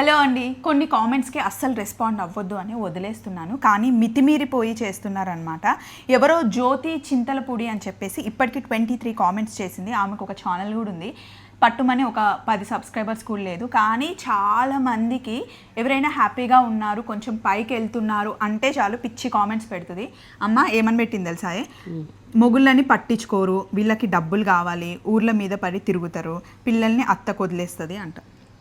Hello అండి. కొన్ని కామెంట్స్కి అస్సలు రెస్పాండ్ అవ్వద్దు అని వదిలేస్తున్నాను. కానీ మితిమీరిపోయి చేస్తున్నారనమాట ఎవరో జ్యోతి చింతలపూడి అని చెప్పేసి ఇప్పటికి ట్వంటీ త్రీ కామెంట్స్ చేసింది. ఆమెకు ఒక ఛానల్ కూడా ఉంది. పట్టుమని ఒక పది సబ్స్క్రైబర్స్ కూడా లేదు. కానీ చాలా మందికి ఎవరైనా హ్యాపీగా ఉన్నారు కొంచెం పైకి వెళ్తున్నారు అంటే చాలు పిచ్చి కామెంట్స్ పెడుతుంది. అమ్మ ఏమని పెట్టింది తెలుసా ఏ? మొగుళ్ళని పట్టించుకోరు వీళ్ళకి డబ్బులు కావాలి ఊర్ల మీద పడి తిరుగుతారు పిల్లల్ని అత్త కొదిలేస్తుంది అంట.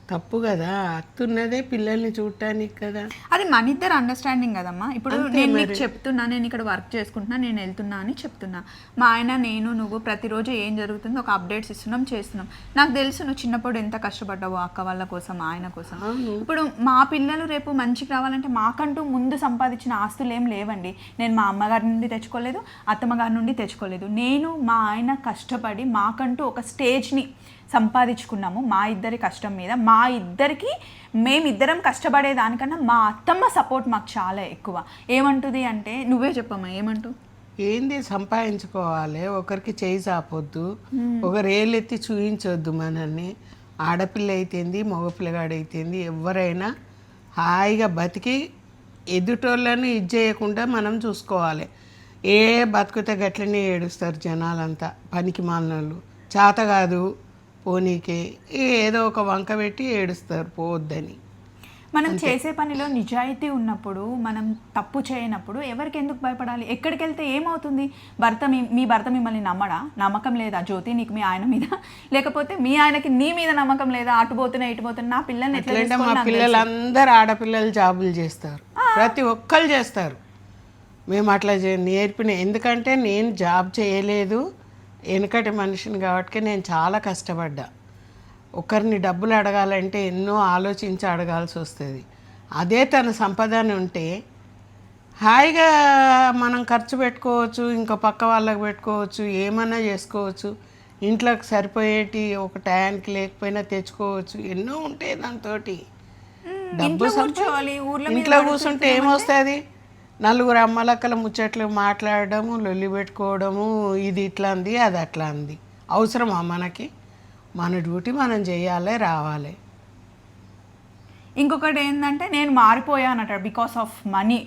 తప్పు కదా అత్తున్నదే పిల్లల్ని చూడటానికి కదా. అది మన ఇద్దరు అండర్స్టాండింగ్ కదమ్మా. ఇప్పుడు నేను నీకు చెప్తున్నా నేను ఇక్కడ వర్క్ చేసుకుంటున్నా నేను వెళ్తున్నా అని చెప్తున్నా. మా ఆయన నేను నువ్వు ప్రతిరోజు ఏం జరుగుతుందో ఒక అప్డేట్స్ ఇస్తున్నాం చేస్తున్నాం. నాకు తెలుసు నువ్వు చిన్నప్పుడు ఎంత కష్టపడ్డావు అక్క వాళ్ళ కోసం ఆయన కోసం. ఇప్పుడు మా పిల్లలు రేపు మంచికి రావాలంటే మాకంటూ ముందు సంపాదించిన ఆస్తులు ఏం లేవండి. నేను మా అమ్మగారి నుండి తెచ్చుకోలేదు అత్తమ్మ గారి నుండి తెచ్చుకోలేదు. నేను మా ఆయన కష్టపడి మాకంటూ ఒక స్టేజ్ని సంపాదించుకున్నాము మా ఇద్దరి కష్టం మీద. మా ఇద్దరికి మేమిద్దరం కష్టపడే దానికన్నా మా అత్తమ్మ సపోర్ట్ మాకు చాలా ఎక్కువ. ఏమంటుంది అంటే నువ్వే చెప్పమ్మా ఏమంటూ ఏంది సంపాదించుకోవాలి ఒకరికి చేయి చాపొద్దు ఒకరు ఏళ్ళెత్తి చూయించొద్దు మనల్ని. ఆడపిల్ల అయితేంది మగపిల్లగాడు అయితేంది ఎవరైనా హాయిగా బతికి ఎదుటోళ్ళని ఇది చేయకుండా మనం చూసుకోవాలి. ఏ బతుకుతే గట్లనే ఏడుస్తారు జనాలంతా పనికి మాలినోళ్ళు. చేత కాదు. పోనీకే ఏదో ఒక వంక పెట్టి ఏడుస్తారు పోవద్దని. మనం చేసే పనిలో నిజాయితీ ఉన్నప్పుడు మనం తప్పు చేయనప్పుడు ఎవరికి ఎందుకు భయపడాలి? ఎక్కడికి వెళ్తే ఏమవుతుంది? భర్త మీ మీ భర్త మిమ్మల్ని నమ్మడా? నమ్మకం లేదా? జ్యోతి నీకు మీ ఆయన మీద? లేకపోతే మీ ఆయనకి నీ మీద నమ్మకం లేదా? అటు పోతున్నా ఇటు పోతున్నా నా పిల్లని ఎట్లా మా. పిల్లలందరూ ఆడపిల్లలు జాబులు చేస్తారు. ప్రతి ఒక్కరు చేస్తారు. మేము అట్లా నేర్పిన ఎందుకంటే నేను జాబ్ చేయలేదు. వెనుకటి మనిషిని కాబట్టి నేను చాలా కష్టపడ్డా. ఒకరిని డబ్బులు అడగాలంటే ఎన్నో ఆలోచించి అడగాల్సి వస్తుంది. అదే తన సంపదని ఉంటే హాయిగా మనం ఖర్చు పెట్టుకోవచ్చు ఇంకా పక్క వాళ్ళకి పెట్టుకోవచ్చు ఏమన్నా చేసుకోవచ్చు ఇంట్లోకి సరిపోయేటి ఒక టయానికి లేకపోయినా తెచ్చుకోవచ్చు ఎన్నో ఉంటాయి దాంతో డబ్బు ఇంట్లో కూర్చుంటే ఏమొస్తుంది? నలుగురు అమ్మలక్కల ముచ్చట్లు మాట్లాడడము లొల్లి పెట్టుకోవడము ఇది ఇట్లా అంది అది అట్లా అంది అవసరమా మనకి? మన డ్యూటీ మనం చేయాలి రావాలి. ఇంకొకటి ఏంటంటే నేను మారిపోయానట బికాస్ ఆఫ్ మనీ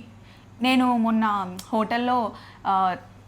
నేను మొన్న హోటల్లో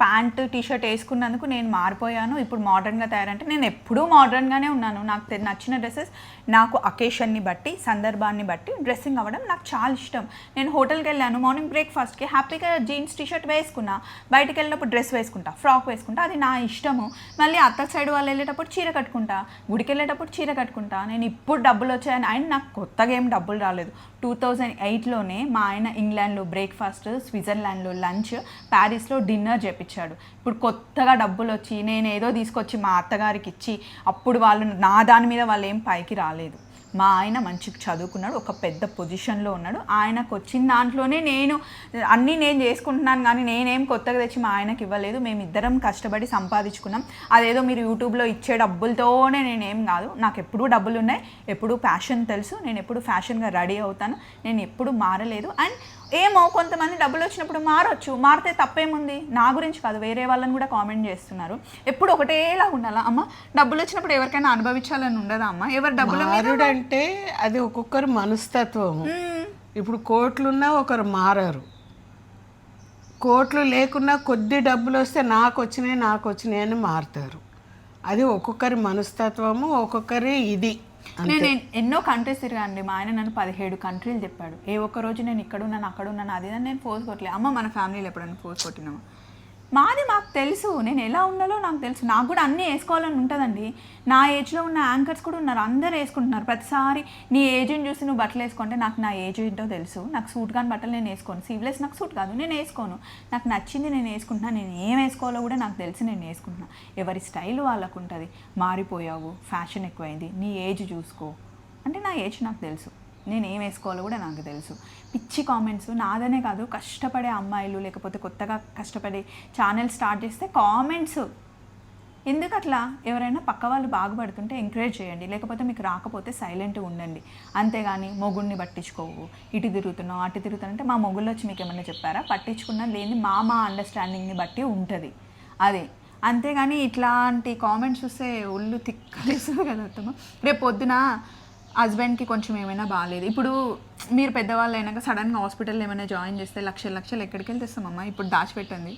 ప్యాంట్ టీషర్ట్ వేసుకున్నందుకు నేను మారిపోయాను. ఇప్పుడు మోడర్న్గా తయారంటే నేను ఎప్పుడూ మోడర్న్గానే ఉన్నాను. నాకు నచ్చిన డ్రెస్సెస్ నాకు అకేషన్ని బట్టి సందర్భాన్ని బట్టి డ్రెస్సింగ్ అవ్వడం నాకు చాలా ఇష్టం. నేను హోటల్కి వెళ్ళాను మార్నింగ్ బ్రేక్ఫాస్ట్కి హ్యాపీగా జీన్స్ టీషర్ట్ వేసుకున్నా బయటకు వెళ్ళినప్పుడు డ్రెస్ వేసుకుంటా ఫ్రాక్ వేసుకుంటా అది నా ఇష్టము. మళ్ళీ అత్త సైడ్ వాళ్ళు వెళ్ళేటప్పుడు చీర కట్టుకుంటా గుడికి వెళ్ళేటప్పుడు చీర కట్టుకుంటా. నేను ఇప్పుడు డబ్బులు వచ్చాయని ఆయన నాకు కొత్తగా ఏం డబ్బులు రాలేదు. టూ థౌజండ్ ఎయిట్లోనే మా ఆయన ఇంగ్లాండ్లో బ్రేక్ఫాస్ట్ స్విట్జర్లాండ్లో లంచ్ ప్యారిస్లో డిన్నర్ చెప్పి చేపించాడు ఇప్పుడు కొత్తగా డబ్బులు వచ్చి నేను ఏదో తీసుకొచ్చి మా అత్తగారికి ఇచ్చి అప్పుడు వాళ్ళు నా దాని మీద వాళ్ళు ఏం పైకి రాలేదు. మా ఆయన మంచిగా చదువుకున్నాడు ఒక పెద్ద పొజిషన్లో ఉన్నాడు. ఆయనకు వచ్చిన దాంట్లోనే నేను అన్నీ నేను చేసుకుంటున్నాను కానీ నేనేం కొత్తగా తెచ్చి మా ఆయనకి ఇవ్వలేదు. మేము ఇద్దరం కష్టపడి సంపాదించుకున్నాం. అదేదో మీరు యూట్యూబ్లో ఇచ్చే డబ్బులతోనే నేనేం కాదు. నాకు ఎప్పుడూ డబ్బులు ఉన్నాయి ఎప్పుడూ ఫ్యాషన్ తెలుసు. నేను ఎప్పుడు ఫ్యాషన్గా రెడీ అవుతాను. నేను ఎప్పుడు మారలేదు. అండ్ ఏమో కొంతమంది డబ్బులు వచ్చినప్పుడు మారొచ్చు. మారితే తప్పేముంది? నా గురించి కాదు వేరే వాళ్ళని కూడా కామెంట్ చేస్తున్నారు. ఎప్పుడు ఒకటేలా ఉండాలా? అమ్మ డబ్బులు వచ్చినప్పుడు ఎవరికైనా అనుభవించాలని ఉండదా అమ్మ? ఎవరి డబ్బుల మారుడంటే అది ఒక్కొక్కరు మనస్తత్వము. ఇప్పుడు కోట్లున్నా ఒకరు మారరు. కోట్లు లేకున్నా కొద్ది డబ్బులు వస్తే నాకు వచ్చినాయి నాకు వచ్చినాయి అని మారుతారు. అది ఒక్కొక్కరి మనస్తత్వము ఒక్కొక్కరి ఇది. నేను ఎన్నో కంట్రీస్ తిరిగానండి మా ఆయన నన్ను పదిహేడు కంట్రీలు చెప్పాడు ఏ ఒక్క రోజు నేను ఇక్కడ ఉన్నాను అక్కడ ఉన్నాను అది నేను ఫోర్స్ కొట్టలేదు అమ్మ మన ఫ్యామిలీలో ఎప్పుడైనా ఫోర్స్ కొట్టినామా మాది మాకు తెలుసు. నేను ఎలా ఉండాలో నాకు తెలుసు. నాకు కూడా అన్నీ వేసుకోవాలని ఉంటుందండి. నా ఏజ్లో ఉన్న యాంకర్స్ కూడా ఉన్నారు. అందరు వేసుకుంటున్నారు. ప్రతిసారి నీ ఏజ్ని చూసి నువ్వు బట్టలు వేసుకుంటే నాకు నా ఏజ్ ఏంటో తెలుసు. నాకు సూట్ కాని బట్టలు నేను వేసుకోను. సీవ్లెస్ నాకు సూట్ కాదు. నేను వేసుకోను. నాకు నచ్చింది నేను వేసుకుంటున్నాను నేను ఏం వేసుకోవాలో కూడా నాకు తెలిసి నేను వేసుకుంటున్నాను ఎవరి స్టైల్ వాళ్ళకు ఉంటుంది మారిపోయావు. ఫ్యాషన్ ఎక్కువైంది. నీ ఏజ్ చూసుకో. అంటే నా ఏజ్ నాకు తెలుసు. నేను ఏం వేసుకోవాలో కూడా నాకు తెలుసు. పిచ్చి కామెంట్స్ నాదనే కాదు కష్టపడే అమ్మాయిలు లేకపోతే కొత్తగా కష్టపడే ఛానల్ స్టార్ట్ చేస్తే కామెంట్స్ ఎందుకు అట్లా? ఎవరైనా పక్క వాళ్ళు బాగుపడుతుంటే ఎంకరేజ్ చేయండి. లేకపోతే మీకు రాకపోతే సైలెంట్గా ఉండండి. అంతేగాని మొగుడిని పట్టించుకోవు. ఇటు తిరుగుతున్నావు అటు తిరుగుతున్నావు అంటే మా మొగుళ్ళు వచ్చి మీకు ఏమైనా చెప్పారా? పట్టించుకున్నా లేని మా మా అండర్స్టాండింగ్ని బట్టి ఉంటుంది. అదే. అంతేగాని ఇట్లాంటి కామెంట్స్ చూస్తే ఒళ్ళు తిక్కలేసు కదా రేపు పొద్దున హస్బెండ్కి కొంచెం ఏమైనా బాగాలేదు ఇప్పుడు మీరు పెద్దవాళ్ళు అయినాక సడన్గా హాస్పిటల్ ఏమైనా జాయిన్ చేస్తే లక్షల లక్షలు ఎక్కడికి వెళ్ళి తెస్తామమ్మా ఇప్పుడు దాచిపెట్టండి.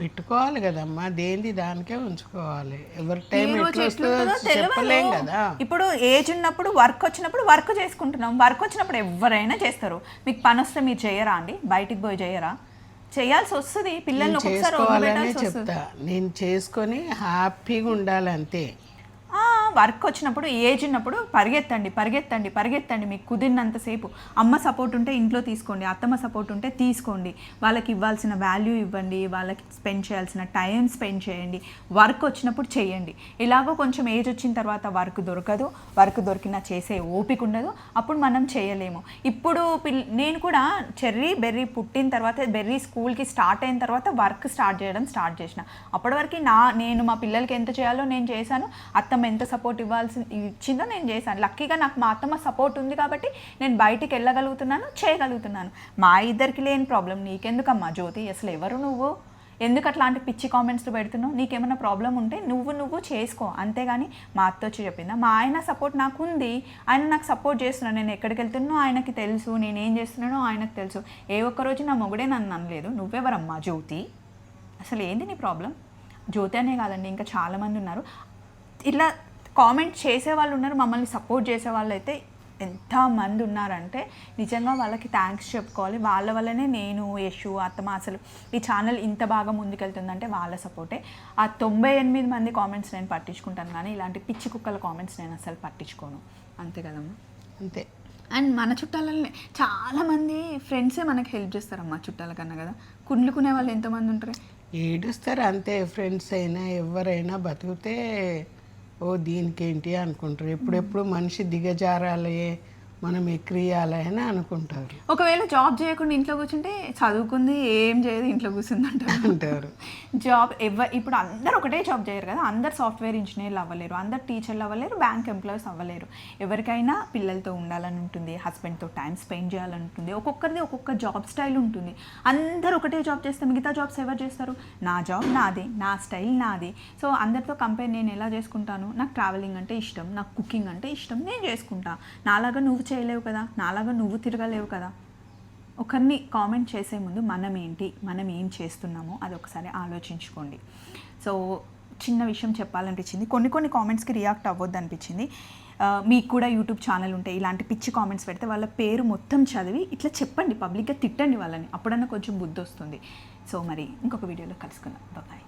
పెట్టుకోవాలి కదమ్మా. దేంది దానికే ఉంచుకోవాలి. ఎవరి టైం చెప్పలేం. కదా. ఇప్పుడు ఏజ్ ఉన్నప్పుడు వర్క్ వచ్చినప్పుడు వర్క్ చేసుకుంటున్నాం. వర్క్ వచ్చినప్పుడు ఎవరైనా చేస్తారు. మీకు పని వస్తే మీరు చేయరా అండి? బయటికి పోయి చేయరా? చేయాల్సి వస్తుంది. పిల్లల్ని చేసుకోవాలనే చెప్తా. నేను చేసుకొని హ్యాపీగా ఉండాలి అంతే వర్క్ వచ్చినప్పుడు ఏజ్ ఉన్నప్పుడు పరిగెత్తండి పరిగెత్తండి పరిగెత్తండి. మీకు కుదిరినంతసేపు అమ్మ సపోర్ట్ ఉంటే ఇంట్లో తీసుకోండి అత్తమ్మ సపోర్ట్ ఉంటే తీసుకోండి. వాళ్ళకి ఇవ్వాల్సిన వాల్యూ ఇవ్వండి వాళ్ళకి స్పెండ్ చేయాల్సిన టైం స్పెండ్ చేయండి. వర్క్ వచ్చినప్పుడు చేయండి. ఇలాగో కొంచెం ఏజ్ వచ్చిన తర్వాత వర్క్ దొరకదు వర్క్ దొరికినా చేసే ఓపిక ఉండదు అప్పుడు మనం చేయలేము. ఇప్పుడు పిల్ నేను కూడా చెర్రీ బెర్రీ పుట్టిన తర్వాత బెర్రీ స్కూల్కి స్టార్ట్ అయిన తర్వాత వర్క్ స్టార్ట్ చేయడం స్టార్ట్ చేసిన. అప్పటి వరకు నా నేను మా పిల్లలకి ఎంత చేయాలో నేను చేశాను అత్తమ్మ ఎంత సపోర్ట్ ఇవ్వాల్సి ఇచ్చిందో నేను చేశాను. లక్కీగా నాకు మా అత్తమ్మ సపోర్ట్ ఉంది కాబట్టి నేను బయటికి వెళ్ళగలుగుతున్నాను చేయగలుగుతున్నాను. మా ఇద్దరికి లేని ప్రాబ్లం నీకెందుకమ్మా జ్యోతి? అసలు ఎవరు నువ్వు? ఎందుకు అట్లాంటి పిచ్చి కామెంట్స్ పెడుతున్నావు? నీకేమైనా ప్రాబ్లం ఉంటే నువ్వు నువ్వు చేసుకో. అంతేగాని మా అత్త వచ్చి చెప్పిందా? మా ఆయన సపోర్ట్ నాకు ఉంది ఆయన నాకు సపోర్ట్ చేస్తున్నాను నేను ఎక్కడికి వెళ్తున్నానో ఆయనకి తెలుసు. నేను ఏం చేస్తున్నానో ఆయనకు తెలుసు. ఏ ఒక్క రోజు నా మొగుడే నన్ను అనలేదు. నువ్వెవరమ్మా జ్యోతి? అసలు ఏంది నీ ప్రాబ్లం జ్యోతి అనే కాదండి. ఇంకా చాలామంది ఉన్నారు. ఇట్లా కామెంట్ చేసే వాళ్ళు ఉన్నారు మమ్మల్ని సపోర్ట్ చేసే వాళ్ళు అయితే ఎంతమంది ఉన్నారంటే నిజంగా వాళ్ళకి థ్యాంక్స్ చెప్పుకోవాలి. వాళ్ళ వల్లనే నేను యశు అత్తమ్మ అసలు ఈ ఛానల్ ఇంత బాగా ముందుకెళ్తుందంటే వాళ్ళ సపోర్టే ఆ తొంభై ఎనిమిది మంది కామెంట్స్ నేను పట్టించుకుంటాను కానీ ఇలాంటి పిచ్చి కుక్కల కామెంట్స్ నేను అసలు పట్టించుకోను. అంతే కదమ్మా? అంతే. అండ్ మన చుట్టాలనే చాలామంది ఫ్రెండ్సే మనకి హెల్ప్ చేస్తారమ్మా చుట్టాల కన్నా కదా. కుళ్ళుకునే వాళ్ళు ఎంతమంది ఉంటారు? ఏడుస్తారు అంతే ఫ్రెండ్స్ అయినా ఎవరైనా బతికితే ఓ దీనికేంటి అనుకుంటారు? ఎప్పుడెప్పుడు మనిషి దిగజారాలి మనం ఎక్కిరియాలి అని అనుకుంటారు. ఒకవేళ జాబ్ చేయకుండా ఇంట్లో కూర్చుంటే చదువుకుంది ఏం చేయదు ఇంట్లో కూర్చుందంటారు అంటారు. జాబ్ ఎవ ఇప్పుడు అందరు ఒకటే జాబ్ చేయరు కదా. అందరు సాఫ్ట్వేర్ ఇంజనీర్లు అవ్వలేరు అందరు టీచర్లు అవ్వలేరు బ్యాంక్ ఎంప్లాయీస్ అవ్వలేరు. ఎవరికైనా పిల్లలతో ఉండాలని ఉంటుంది హస్బెండ్తో టైం స్పెండ్ చేయాలని ఉంటుంది. ఒక్కొక్కరిది ఒక్కొక్క జాబ్ స్టైల్ ఉంటుంది. అందరూ ఒకటే జాబ్ చేస్తే మిగతా జాబ్స్ ఎవరు చేస్తారు? నా జాబ్ నాదే నా స్టైల్ నాది. సో అందరితో కంపేర్ నేను ఎలా చేసుకుంటాను? నాకు ట్రావెలింగ్ అంటే ఇష్టం నాకు కుకింగ్ అంటే ఇష్టం నేను చేసుకుంటా. నాలాగా నువ్వు చేయలేవు కదా? నాలాగా నువ్వు తిరగలేవు కదా? ఒకరిని కామెంట్ చేసే ముందు మనం ఏంటి మనం ఏం చేస్తున్నామో అది ఒకసారి ఆలోచించుకోండి. సో చిన్న విషయం చెప్పాలనిపించింది. కొన్ని కొన్ని కామెంట్స్కి రియాక్ట్ అవ్వద్దు అనిపించింది మీకు కూడా యూట్యూబ్ ఛానల్ ఉంటాయి ఇలాంటి పిచ్చి కామెంట్స్ పెడితే వాళ్ళ పేరు మొత్తం చదివి ఇట్లా చెప్పండి పబ్లిక్గా తిట్టండి వాళ్ళని. అప్పుడన్నా కొంచెం బుద్ధి వస్తుంది సో మరి ఇంకొక వీడియోలో కలుసుకుందాం. బాయ్